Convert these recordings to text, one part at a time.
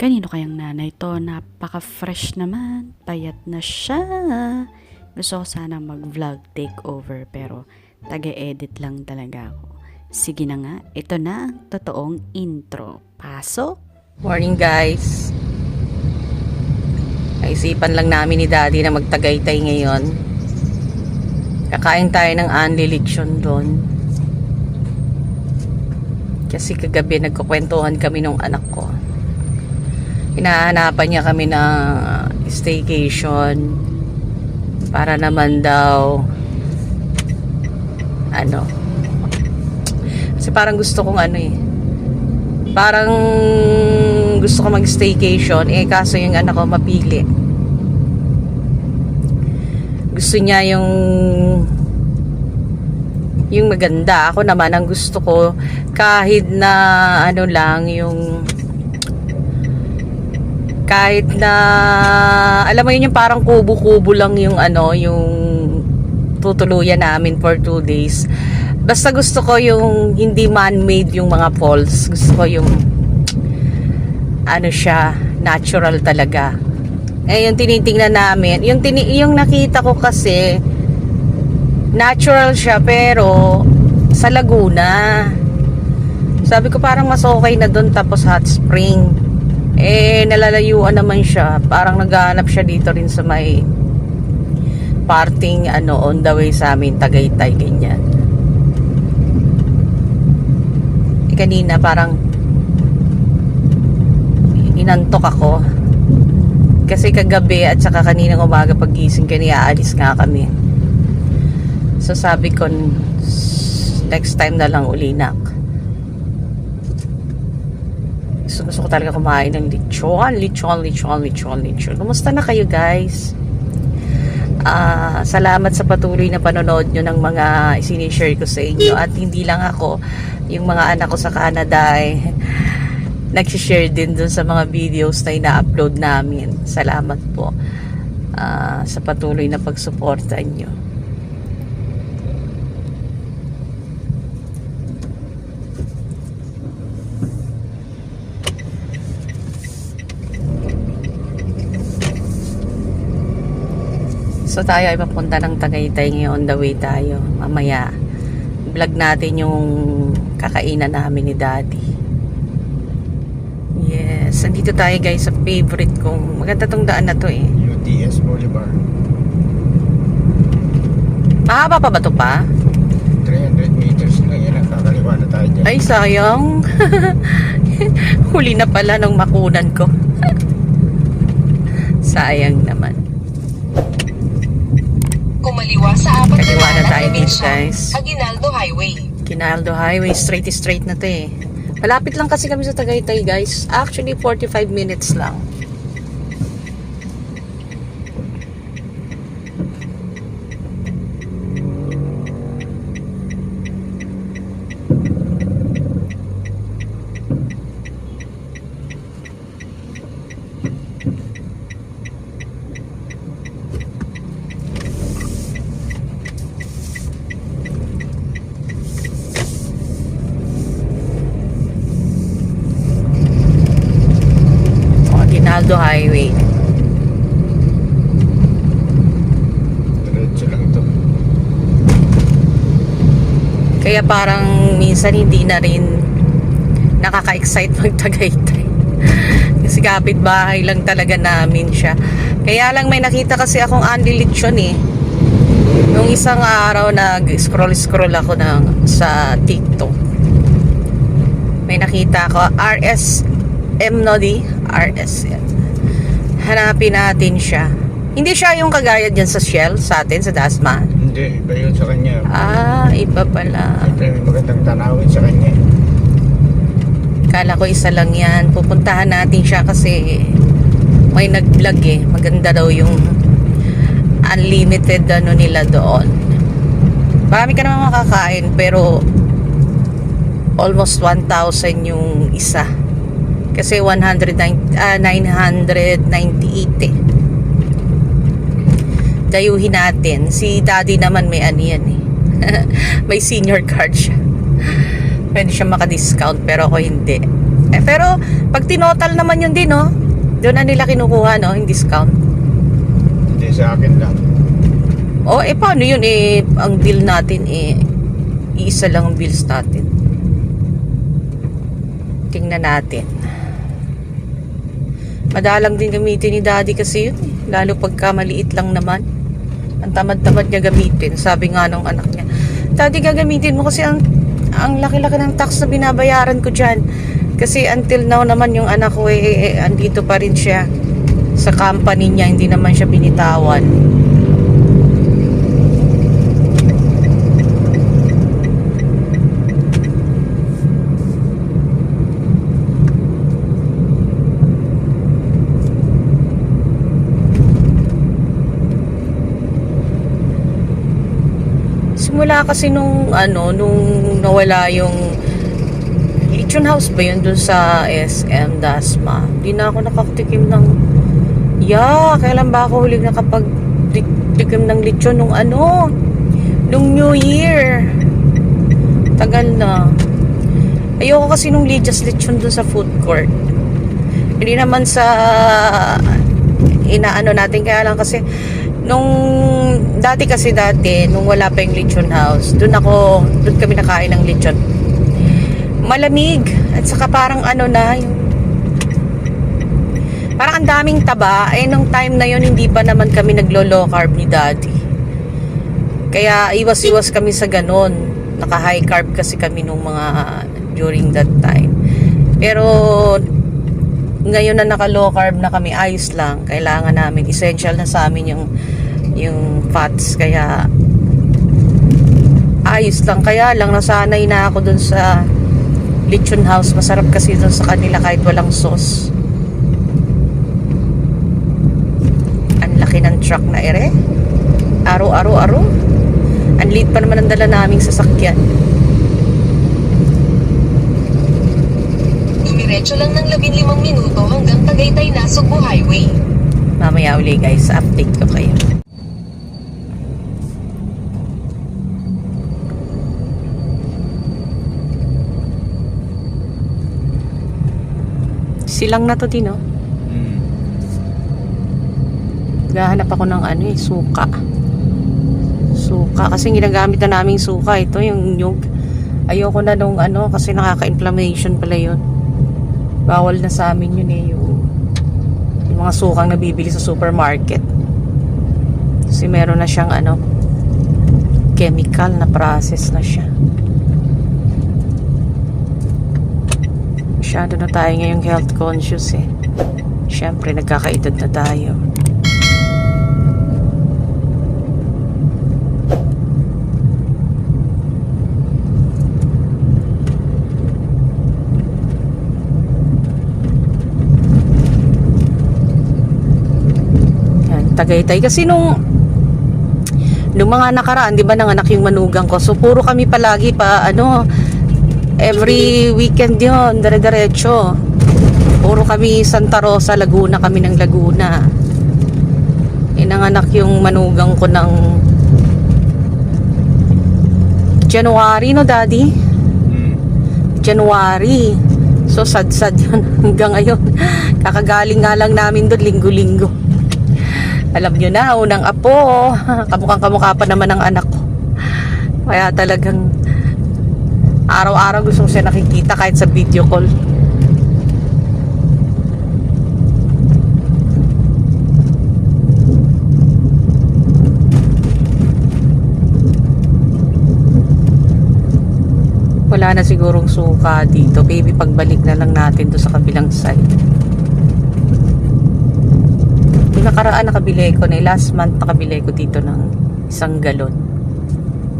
Kanino kayang nanay to? Napaka-fresh naman. Payat na siya. Gusto ko sana mag-vlog takeover pero taga-edit lang talaga ako. Sige na nga, ito na ang totoong intro. Pasok! Morning guys. Naisipan lang namin ni Daddy na magtagaytay ngayon. Kakain tayo ng Anli Liction doon. Kasi kagabi nagkukwentuhan kami nung anak ko. Hinahanapan niya kami ng staycation para naman daw ano kasi parang gusto kong ano eh parang gusto ko mag-staycation eh kaso yung anak ko mapili. Gusto niya yung yung maganda. Ako naman ang gusto ko kahit na ano lang yung kahit na alam mo yun yung parang kubo-kubo lang yung ano yung tutuluyan namin for two days. Basta gusto ko yung hindi man-made yung mga falls. Gusto ko yung ano siya natural talaga. Eh yung tinitingnan namin yung, tini yung nakita ko kasi natural siya pero sa Laguna. Sabi ko parang mas okay na doon tapos hot spring eh nalalayuan naman siya. Parang naghahanap siya dito rin sa may parting ano on the way sa amin Tagaytay ganyan. Eh, kanina parang inantok ako. Kasi kagabi at saka kaninang umaga pagising kanya aalis nga kami. So sabi ko next time na lang uli gusto, gusto ko talaga kumain ng lechon lechon, lechon, lechon, lechon. Kumusta na kayo guys? Ah, salamat sa patuloy na panonood nyo ng mga sinishare ko sa inyo. At hindi lang ako yung mga anak ko sa Canada ay nagsishare din dun sa mga videos na ina-upload namin. Salamat po ah, sa patuloy na pagsuporta nyo So tayo ay papunta ng Tagaytay ngayon on the way tayo. Mamaya vlog natin yung kakainan namin ni Daddy. Yes, andito tayo guys sa favorite kong maganda tong daan na to eh. UTS Boulevard. Mahaba pa ba to pa? 300 meters lang yan ang kakaliwa na tayo dyan. Ay sayang. Huli na pala nung makunan ko. sayang naman. Kumaliwa sa apat Kaliwa na tayo dito guys. Aguinaldo Highway. Kinaldo Highway, straight straight na to eh. Malapit lang kasi kami sa Tagaytay guys. Actually, 45 minutes lang. O, Aguinaldo Highway. Diretso lang to. Kaya parang minsan hindi na rin nakaka-excite mag-Tagaytay. kasi kapit-bahay lang talaga namin siya. Kaya lang may nakita kasi akong Andy Lechon eh. Yung isang araw nag-scroll-scroll ako ng, sa TikTok. May nakita ako, RSM no di? RSM. Hanapin natin siya. Hindi siya yung kagaya dyan sa Shell, sa atin, sa Dasma. Hindi, iba yun sa kanya. Ah, iba pala. Siyempre may magandang tanawin sa kanya. Kala ko isa lang yan. Pupuntahan natin siya kasi may nag-vlog eh. Maganda daw yung unlimited ano nila doon. Marami ka naman makakain pero almost 1,000 yung isa. Kasi 109, ah, 998 eh. Dayuhin natin. Si daddy naman may ano yan eh. may senior card siya. Pwede siya maka-discount pero ako hindi. Eh, pero pag tinotal naman yun din, no? Doon na nila kinukuha, no? Yung discount. Hindi sa akin lang. O, eh, paano yun? Eh, ang bill natin, eh, iisa lang ang bills natin. Tingnan natin. Madalang din gamitin ni daddy kasi yun, eh. Lalo pagka maliit lang naman. Ang tamad-tamad niya gamitin. Sabi nga nung anak niya, Daddy, gagamitin mo kasi ang, ang laki-laki ng tax na binabayaran ko dyan. Kasi until now naman yung anak ko, eh, eh, eh, andito pa rin siya sa company niya. Hindi naman siya binitawan. Simula kasi nung ano, nung nawala yung Lechon House ba yun dun sa SM Dasma? Hindi na ako nakakatikim ng Yeah, kailan ba ako huling nakapag tikim ng lechon nung ano? Nung New Year. Tagal na. Ayoko kasi nung Lidia's lechon dun sa food court. Hindi naman sa inaano natin kaya lang kasi nung dati kasi dati nung wala pa yung lechon house doon ako doon kami nakain ng lechon. Malamig at saka parang ano na yung parang ang daming taba. Eh nung time na yon hindi pa naman kami naglo low carb ni daddy? Kaya iwas-iwas kami sa ganon naka high carb kasi kami nung mga during that time. Pero ngayon na naka low carb na kami ayos lang. Kailangan namin essential na sa amin yung yung fats. Kaya ayos lang. Kaya lang nasanay na ako dun sa lechon house. Masarap kasi dun sa kanila kahit walang sauce. Ang laki ng truck na ere. Aro aro aro. Ang liit pa naman ang dala naming sasakyan. Dumiretso lang ng 15 minuto hanggang Tagaytay na Subo Highway. mamaya uli guys. Update ko kayo silang na to din oh Hmm. Gahanap ako ng ano eh, suka. Suka. Kasi ginagamit na namin suka. Ito yung nyug. Ayoko na nung ano kasi nakaka-inflammation pala yun. Bawal na sa amin yun eh. Yung, yung mga sukang nabibili sa supermarket. Kasi meron na siyang ano chemical na process na siya. Masyado na tayo ngayong health conscious eh. Siyempre, nagkakaedad na tayo. Tagaytay. Kasi nung nung mga nakaraan, di ba nanganak yung manugang ko. So, puro kami palagi pa, ano, every weekend yon dire-diretso. Puro kami Santa Rosa, Laguna kami ng Laguna. Inanganak yung manugang ko ng January, no, Daddy? Hmm. January. So, sad-sad yun hanggang ngayon. Kakagaling nga lang namin doon, linggo-linggo. Alam nyo na, unang apo. Kamukhang kamukha pa naman ng anak ko. Kaya talagang araw-araw gusto ko siya nakikita kahit sa video call. wala na sigurong suka dito. Baby, pagbalik na lang natin to sa kabilang side. Yung nakaraan nakabili ko na last month nakabili ko dito ng isang galon.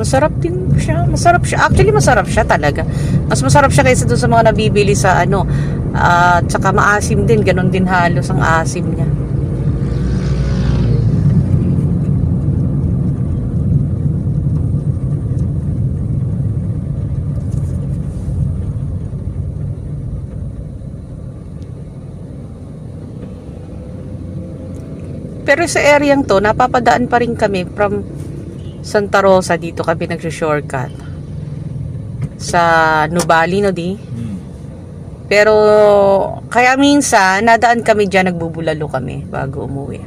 Masarap din siya. Masarap siya. Actually, masarap siya talaga. Mas masarap siya kaysa doon sa mga nabibili sa ano. At saka maasim din. Ganon din halos ang asim niya. Pero sa areang to, napapadaan pa rin kami from Santa Rosa dito kami nag-shortcut. Sa Nubali, no di? Hmm. Pero, kaya minsan, nadaan kami dyan, nagbubulalo kami bago umuwi.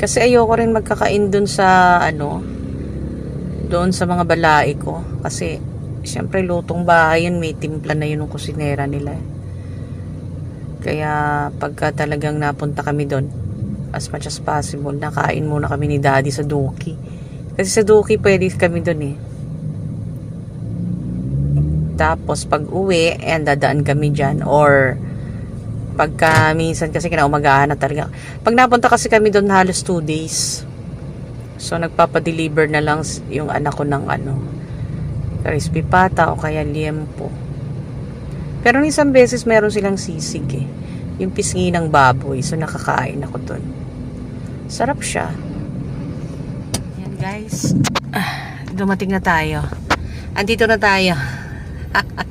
Kasi ayoko rin magkakain dun sa, ano, doon sa mga balai ko. Kasi, syempre, lutong bahay yun, may timpla na yun ng kusinera nila. Kaya, pagka talagang napunta kami doon, as much as possible, nakain muna kami ni daddy sa Duki. Kasi sa Duki, pwede kami doon eh. Tapos pag uwi, and dadaan kami dyan. Or pagka minsan kasi kinaumagahan na talaga. Pag napunta kasi kami doon halos 2 days. So nagpapadeliver na lang yung anak ko ng ano, crispy pata o kaya liempo. Pero isang beses meron silang sisig eh. Yung pisngi ng baboy. So nakakain ako doon. Sarap siya. Yan guys. Ah, dumating na tayo. Andito na tayo.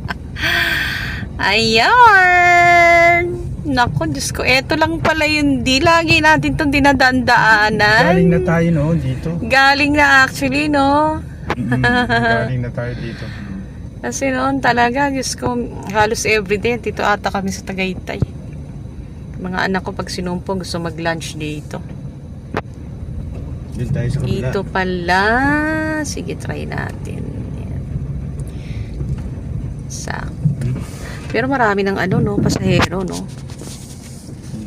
Ayan! Naku, Diyos ko. Eto lang pala yun. Di lagi natin itong dinadaan-daanan. Galing na tayo no, dito. Galing na actually, no? Mm, Galing na tayo dito. Kasi noon talaga, Diyos ko, halos everyday, dito ata kami sa Tagaytay. Mga anak ko pag sinumpong gusto mag-lunch dito. Doon tayo sa kabila. Dito pala. Sige, try natin. Yan. Sa. Pero marami ng ano, no? Pasahero, no?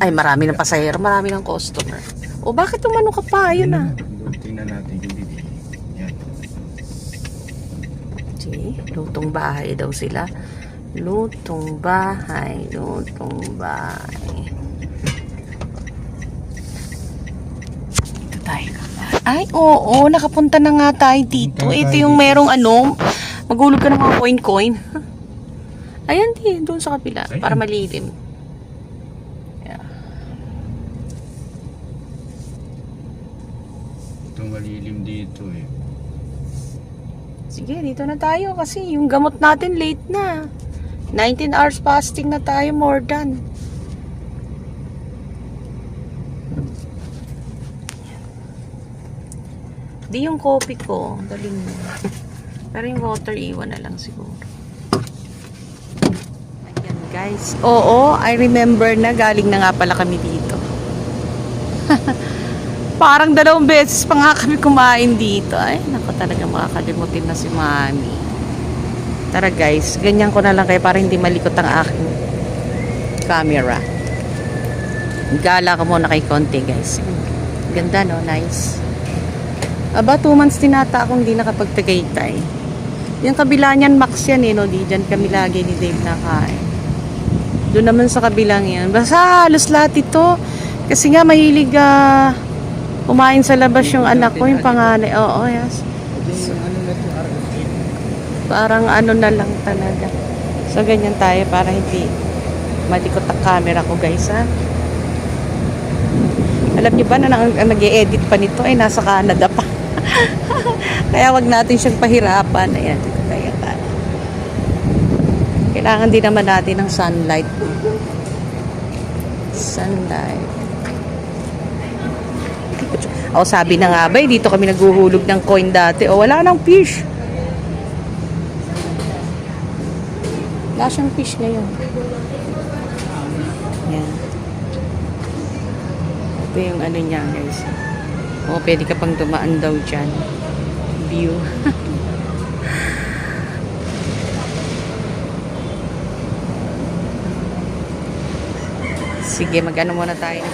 Ay, marami ng pasahero, marami ng customer. O, bakit umano ka pa? Yun ah. Doon, Tingnan natin yung bibili. Yan. See, lutong bahay daw sila. Lutong bahay, lutong bahay. Dito tayo. Ay, oo, nakapunta na nga tayo dito. Punta Ito tayo yung dito. merong ano, magulog ka ng mga coin-coin. Ayan di, doon sa kapila, Ayan. para malilim. Yeah. Itong malilim dito eh. Sige, dito na tayo kasi yung gamot natin late na. 19 hours fasting na tayo, more than. Di yung coffee ko, daling mo. Pero yung water, iwan na lang siguro. Ayan guys. Oo, I remember na galing na nga pala kami dito. Parang dalawang beses pa nga kami kumain dito. Ay, naku talaga makakalimutin na si mami. Tara guys, ganyan ko na lang kayo para hindi malikot ang aking camera. Gala ko muna kay konti guys. Ganda no, nice. Aba, two months din ata akong hindi nakapagtagaytay. Yung kabila niyan, max yan eh, no? Di dyan kami lagi ni Dave nakain. Doon naman sa kabilang yan. Basta halos lahat ito. Kasi nga mahilig ah, kumain sa labas yung anak ko, yung panganay. Oo, yes. na ito, RFA? Parang ano na lang talaga. So, ganyan tayo para hindi malikot ang camera ko, guys, ha? Alam niyo ba na nang, ang nag-edit pa nito ay nasa Canada pa. Kaya wag natin siyang pahirapan. Ayan, tayo tayo. Kailangan din naman natin ng sunlight. Sunlight. O sabi na nga ba, eh, dito kami naghuhulog ng coin dati. O wala nang fish. Wala siyang fish ngayon. Yan. Ito yung ano niya guys. O pwede ka pang dumaan daw dyan. View. Sige, mag-ano muna tayo.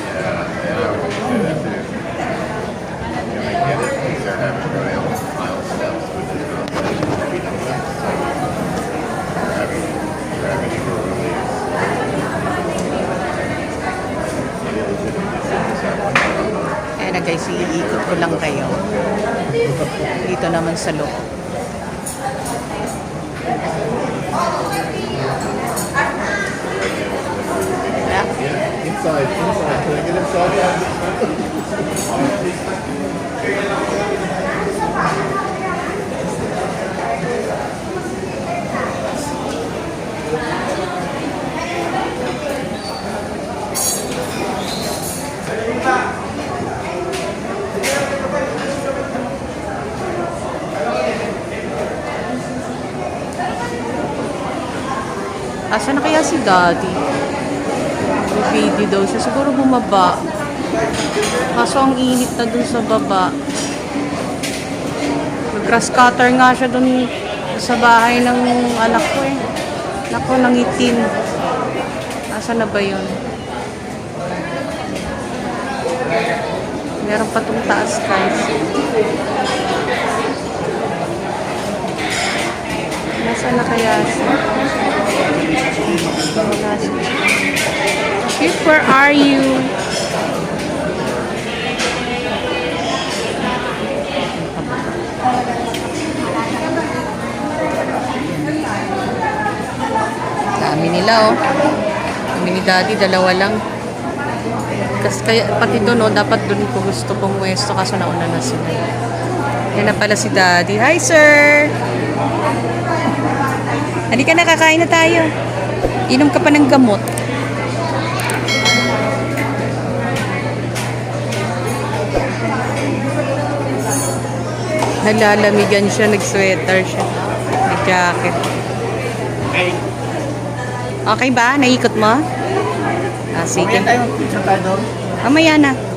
Kaya na guys, iikot ko lang kayo. Dito naman sa loob. Yeah. Inside, inside. Can I get inside? Asa na kaya si daddy? Video daw siya. Siguro bumaba. Kaso ang init na dun sa baba. Nag-grass cutter nga siya dun sa bahay ng anak ko eh. Nako, nangitim. Asa na ba yun? Meron pa tong taas guys. Nasaan na kaya siya? Wala siya. Chip, where are you? Dami nila oh. Kami ni daddy, dalawa lang. Kasi kaya, pati doon oh, dapat doon ko gusto kong pwesto kaso nauna na sila. Yan na pala si daddy. Hi sir! Halika na, kakain na tayo. Inom ka pa ng gamot. Nalalamigan siya, nag-sweater siya. Nag-jacket. Okay ba? Naikot mo? Ah, sige. tayo, picture tayo doon. Mamaya na.